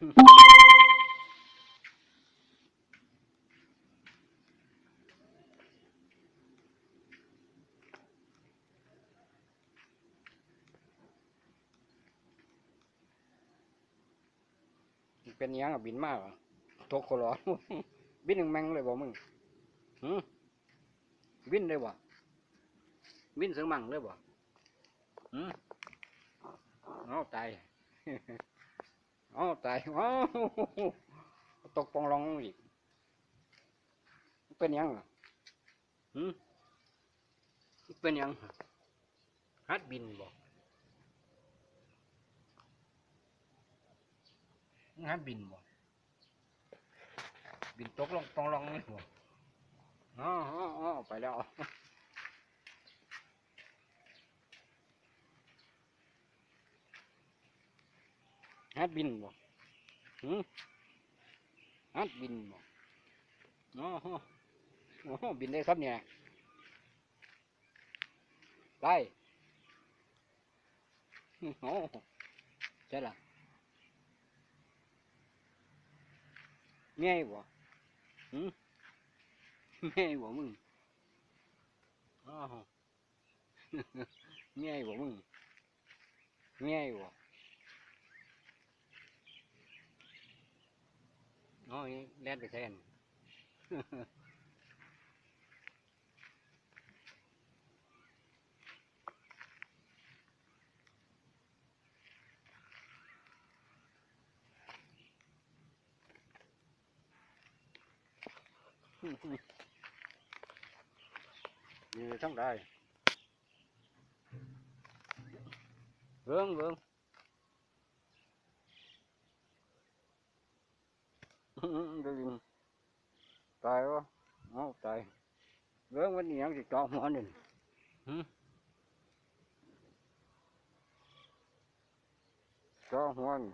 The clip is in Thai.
เป็นยังอะบินมากเหรอตกขลอนบินหนึ่งแมงเลยบ่มึงหืมบินเลยบ่บินเสียงมังเลยบ่หืมเอาตาย เอตายเอตกปองรองลงอีก เป็นยังอะหืมเป็นยังฮัดบินบ่ฮัดบินบ่บินตกลงปองรองเลยบ่อ๋ออ๋ออ๋อไปแล้ว ฮัดบินบ่หืมฮัดบินบ่อ๋อฮะโอ้โหบินได้ครับเนี่ยได้โอ้โหใช่ละเมียบ่หืมเมียบ่มึงอ๋อฮะเมียบ่มึงเมียบ่ อ๋อนี่แล่นไปแทนอยู่ทั้ง ได้เ vương vương Đừng- tài quá nó tài vướng vẫn nhắn thì cho món này Hử? cho món